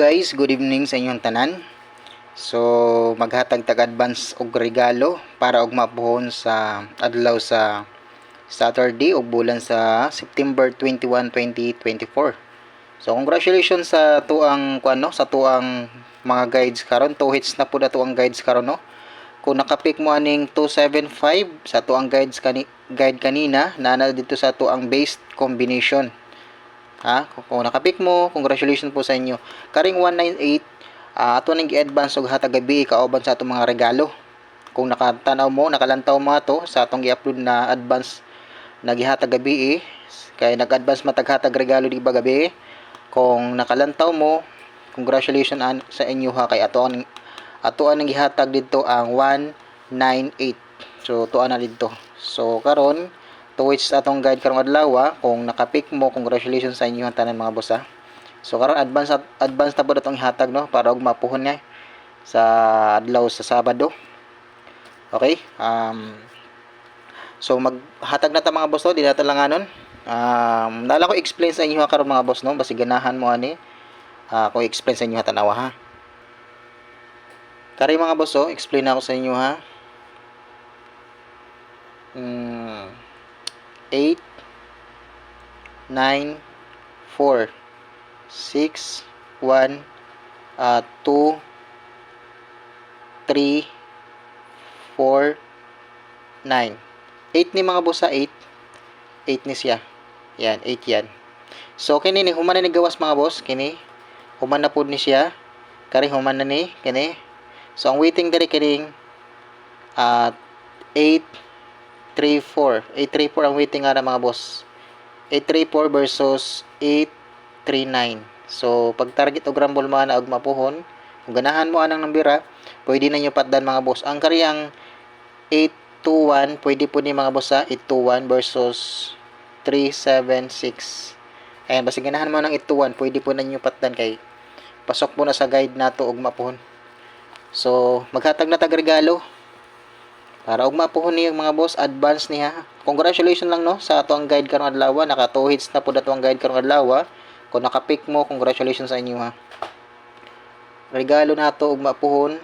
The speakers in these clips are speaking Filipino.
Guys, good evening sa inyong tanan. So, maghatag tag advance og regalo para og mapuhon sa adlaw sa Saturday ug bulan sa September 21, 2024. So, congratulations sa tuang kuano sa tuang mga guides karon. Two hits na po na tuang guides karon no. Kung nakapik mo aning 275 sa tuang guides kani guide kanina, nana dito sa tuang based combination. Ha? Kung, kung nakapik mo, congratulations po sa inyo. Karing 198, uh, ato nang gi-advance og hatag gabi kauban sa atong mga regalo. Kung nakatanaw mo, nakalantaw mo ato sa atong gi-upload na advance na gihatag gabi kay nag-advance mataghatag regalo di ba gabi. Kung nakalantaw mo, congratulations an, sa inyo ha kay ato ang ato ang gihatag dito ang 198. So tuan na dito. So karon towards atong guide karong adlaw ah. kung nakapik mo congratulations sa inyo ang tanan mga boss ha. So karon advance advance na pud atong ihatag no para og mapuhon niya sa adlaw sa Sabado. Okay? Um So maghatag na ta mga boss no, di na ta langanon. Um nala ko explain sa inyo ha karon mga boss no, basi ganahan mo ani. Uh, ko explain sa inyo ha tanawa ha. Kari mga boss oh, explain ako sa inyo ha. Mm, 8 9 4 6 1 uh, 2 3 4 9 8 ni mga boss 8 8 ni siya. Yan 8 yan. So kini ni human na ni gawas mga boss kini. Human na pud ni siya. Kari human na ni kini. So ang waiting diri kining uh, 8 834. 834 ang waiting na mga boss. 834 versus 839. So, pag target o grumble mo na og mapuhon, kung ganahan mo anang nambira, pwede na nyo patdan mga boss. Ang kariyang 821, pwede po ni mga boss ha, 821 versus 376. Ayan, basta ganahan mo ng 821, pwede po na nyo patdan kay pasok mo na sa guide nato og mapuhon. So, maghatag na tag regalo para og mapuhon niya mga boss, advance niya. Congratulations lang no sa ato ang guide karong adlaw. Naka 2 hits na pud ato ang guide karong adlaw. Kung naka-pick mo, congratulations sa inyo ha. Regalo nato og mapuhon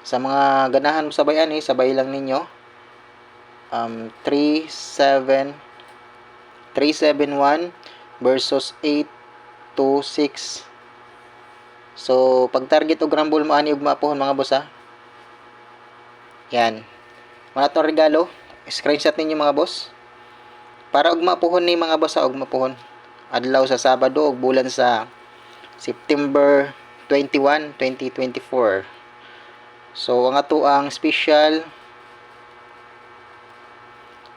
sa mga ganahan mo sabay ani, sabay lang ninyo. Um 37 371 versus 826 So, pag target og rumble mo ani og mapuhon mga boss ha. Yan. Mga itong regalo. Screenshot ninyo mga boss. Para og mapuhon ni mga boss og mapuhon. Adlaw sa Sabado og bulan sa September 21, 2024. So ang ato ang special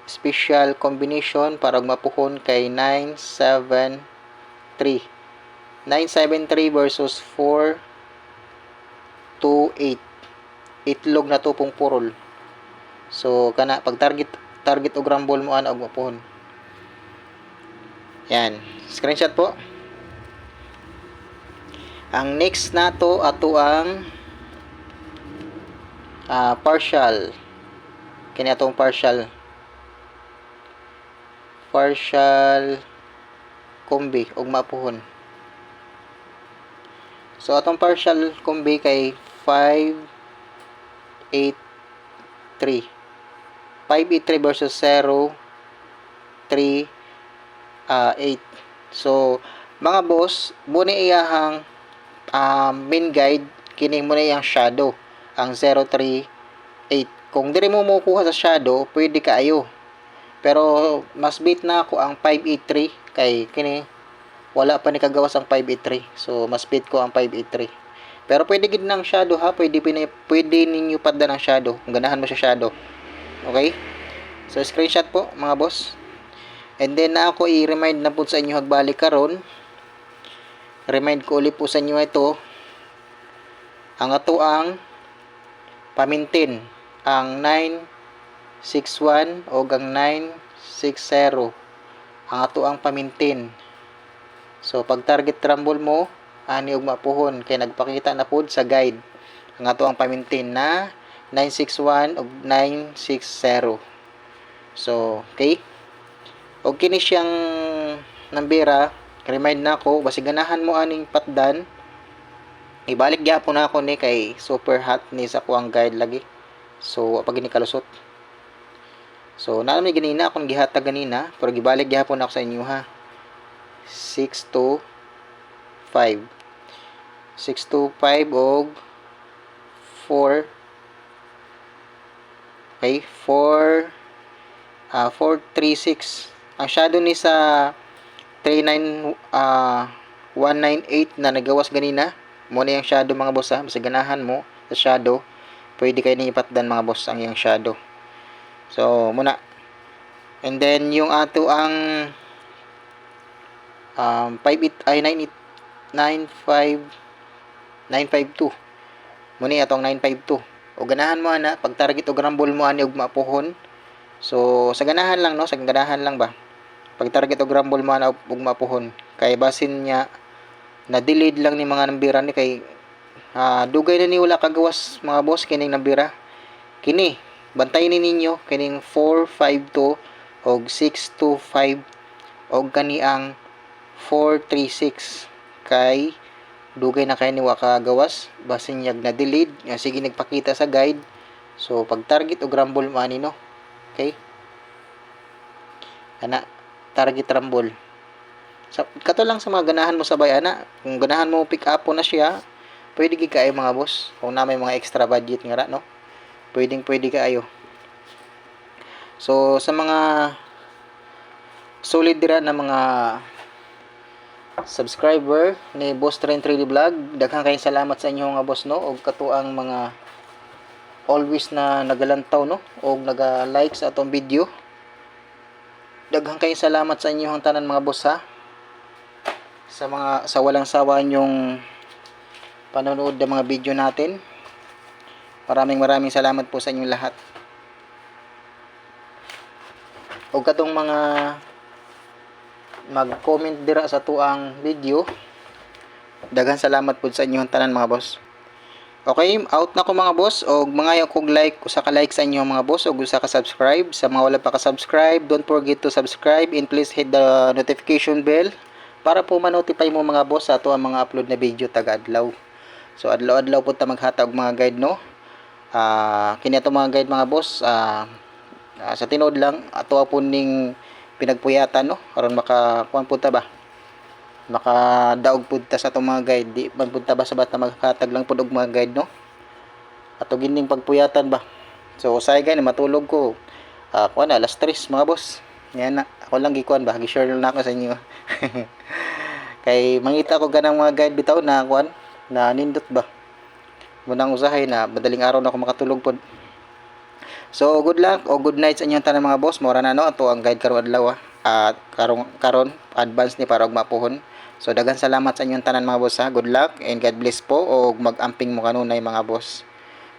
special combination para og mapuhon kay 973. 973 versus 428 itlog na tupong purol. So kana pag target target og rumble mo ana og mapuhon. Yan, screenshot po. Ang next nato ato ang uh, partial. Kini atong partial partial kombi og mapuhon. So atong partial kombi kay 5 583. 583 versus 0 3 uh, 8. So, mga boss, muna iyahang uh, main guide, kini mo na iyang shadow, ang 038. Kung diri mo mukuha sa shadow, pwede kaayo. Pero, mas beat na ako ang 583 kay kini wala pa ni kagawas ang 583. So, mas beat ko ang 583. Pero pwede gid ng shadow ha, pwede pwede, pwede ninyo padda ng shadow. Kung ganahan mo siya shadow. Okay? So screenshot po mga boss. And then na ako i-remind na po sa inyo hagbalik karon. Remind ko ulit po sa inyo ito. Ang ato ang pamintin ang 961 o ang 960 ang ato ang pamintin. So pag target rumble mo ani og mapuhon. Kay nagpakita na pod sa guide. Ang ato ang pamintin na 961 og 960 so okay. Og kini siyang nambira. Remind nako na basi ganahan mo aning patdan. Ibalik gyapon nako ni kay super hot ni sa kuang guide lagi. So pag ini kalusot. So naam ganina akong gihatag ganina pero gibalik gyapon ako sa inyo ha. 62 625 625 og 4 okay 4 uh, 436 ang shadow ni sa 39 uh, 198 na nagawas ganina mo na yung shadow mga boss ha? Basta ganahan mo sa shadow. Pwede kayo niipat dan mga boss ang yung shadow. So muna. And then yung ato ang um, 5 ay 9 it 952 muni atong 952 o ganahan mo ana pag target og rumble mo ani og mapuhon. So sa ganahan lang no? Sa ganahan lang ba? Pag target og rumble mo ana og mapuhon. Kay basin niya na delayed lang ni mga nambira ni kay ah, dugay na ni wala kagawas mga boss kining nambira. Kini bantayin ni ninyo kining 452 og 625 og kani ang 436 kay dugay na kay ni wa kagawas basin yag na delayed nga sige nagpakita sa guide. So pag target og rumble mo ani no? Okay? Ana target rumble. Sa kato lang sa mga ganahan mo sabay ana. Kung ganahan mo pick up na siya pwede gi kaayo mga boss. Kung na may mga extra budget nga ra no? Pwedeng pwede kaayo. So sa mga solid dira na mga subscriber ni Boss Train 3D Vlog. Daghang kayong salamat sa inyo mga boss no og katuang mga always na nagalantaw no og naga-like sa atong video. Daghang kayong salamat sa inyong tanan mga boss ha. Sa mga sa walang sawa nyong panonood ng mga video natin. Maraming maraming salamat po sa inyong lahat. Og katong mga mag-comment dira sa tuang video. Daghang salamat po sa inyong tanan mga boss. Okay, out na ko mga boss. Og mga kog like usa ka like sa inyo mga boss. Og usa ka subscribe. Sa mga wala pa ka subscribe don't forget to subscribe and please hit the notification bell para po ma-notify mo mga boss sa ato ang mga upload na video taga adlaw so adlaw-adlaw po ta maghatag mga guide no? Ah kini ato mga guide mga boss. Ah ah, sa tinod lang ato po ning pinagpuyatan no? Aron maka kuan punta ba? Makadaog pud ta sa atong mga guide. Di man pud ta ba sa bata magkatag lang pud og mga guide no? Ato gining pagpuyatan ba? So usay gani matulog ko. Ah kuan na alas 3 mga boss. Yan na. Ako lang gikuan ba? Gi-share na ako sa inyo. Kay mangita ko ganang mga guide bitaw na kuan na nindot ba? Munang usahay na madaling araw na ako makatulog pod So good luck o good night sa inyong tanan mga boss. Mora na no ato ang guide karon adlaw ah. At karon karon advance ni para og mapuhon. So dagan salamat sa inyong tanan mga boss ha. Good luck and God bless po og mag-amping mo kanunay mga boss.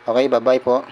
Okay, bye-bye po.